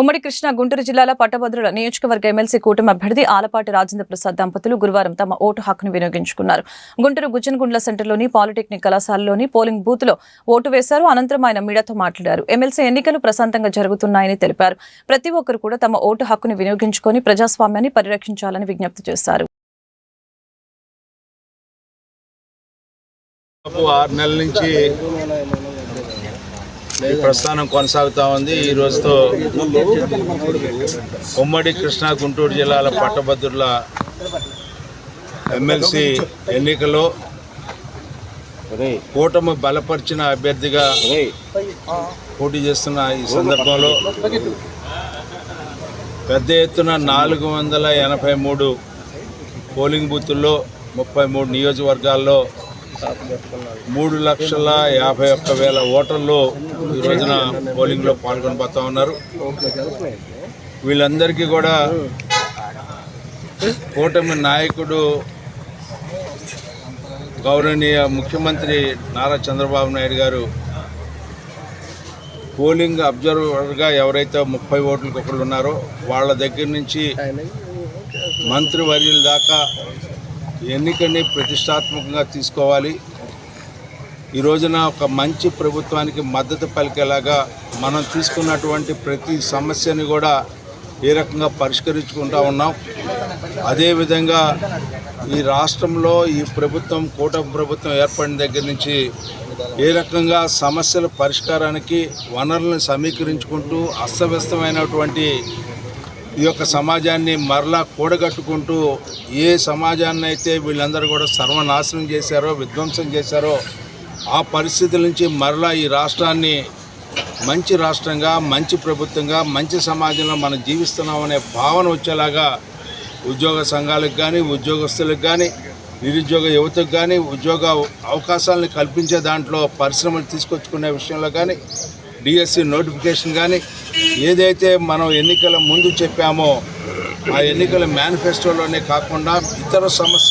ఉమ్మడి కృష్ణా గుంటూరు జిల్లాల పట్టభద్రుల నియోజకవర్గ ఎమ్మెల్సీ కూటమి అభ్యర్థి ఆలపాటి రాజేంద్ర ప్రసాద్ దంపతులు గురువారం తమ ఓటు హక్కును వినియోగించుకున్నారు. గుంటూరు గుజ్జనగుండ్ల సెంటర్లోని పాలిటెక్నిక్ కళాశాలలోని పోలింగ్ బూత్లో ఓటు వేశారు. అనంతరం ఆయన మీడియాతో మాట్లాడారు. ఎమ్మెల్సీ ఎన్నికలు ప్రశాంతంగా జరుగుతున్నాయని తెలిపారు. ప్రతి ఒక్కరు కూడా తమ ఓటు హక్కును వినియోగించుకొని ప్రజాస్వామ్యాన్ని పరిరక్షించాలని విజ్ఞప్తి చేశారు. ఆరు నెలల నుంచి ఈ ప్రస్థానం కొనసాగుతూ ఉంది. ఈ రోజుతో ఉమ్మడి కృష్ణా గుంటూరు జిల్లాల పట్టభద్రుల ఎమ్మెల్సీ ఎన్నికలో కూటమి బలపరిచిన అభ్యర్థిగా పోటీ చేస్తున్న ఈ సందర్భంలో పెద్ద ఎత్తున నాలుగు వందల ఎనభై మూడు పోలింగ్ బూతుల్లో ముప్పై మూడు నియోజకవర్గాల్లో మూడు లక్షల యాభై ఒక్క వేల ఓటర్లు ఈ రోజున పోలింగ్లో పాల్గొనబోతా ఉన్నారు. వీళ్ళందరికీ కూడా కూటమి నాయకుడు గౌరవనీయ ముఖ్యమంత్రి నారా చంద్రబాబు నాయుడు గారు పోలింగ్ అబ్జర్వర్గా ఎవరైతే ముప్పై ఓట్లకు ఒకళ్ళు ఉన్నారో వాళ్ళ దగ్గర నుంచి మంత్రివర్యుల దాకా ఎన్నికని ప్రతిష్టాత్మకంగా తీసుకోవాలి. ఈ రోజున ఒక మంచి ప్రభుత్వానికి మద్దతు పలికేలాగా మనం తీసుకున్నటువంటి ప్రతి సమస్యని కూడా ఏ రకంగా పరిష్కరించుకుంటా ఉన్నాం. అదేవిధంగా ఈ రాష్ట్రంలో ఈ ప్రభుత్వం కూటమి ప్రభుత్వం ఏర్పడిన దగ్గర నుంచి ఏ రకంగా సమస్యల పరిష్కారానికి వనరులను సమీకరించుకుంటూ అస్తవ్యస్తమైనటువంటి ఈ యొక్క సమాజాన్ని మరలా కూడగట్టుకుంటూ ఏ సమాజాన్ని అయితే వీళ్ళందరూ కూడా సర్వనాశనం చేశారో విధ్వంసం చేశారో ఆ పరిస్థితుల నుంచి మరలా ఈ రాష్ట్రాన్ని మంచి రాష్ట్రంగా మంచి ప్రభుత్వంగా మంచి సమాజంలో మనం జీవిస్తున్నామనే భావన వచ్చేలాగా ఉద్యోగ సంఘాలకు కానీ ఉద్యోగస్తులకు కానీ నిరుద్యోగ యువతకు కానీ ఉద్యోగ అవకాశాలను కల్పించే దాంట్లో పరిశ్రమలు తీసుకొచ్చుకునే విషయంలో కానీ డిఎస్సి నోటిఫికేషన్ కానీ ఏదైతే మనం ఎన్నికల ముందు చెప్పామో ఆ ఎన్నికల మేనిఫెస్టోలోనే కాకుండా ఇతర సమస్య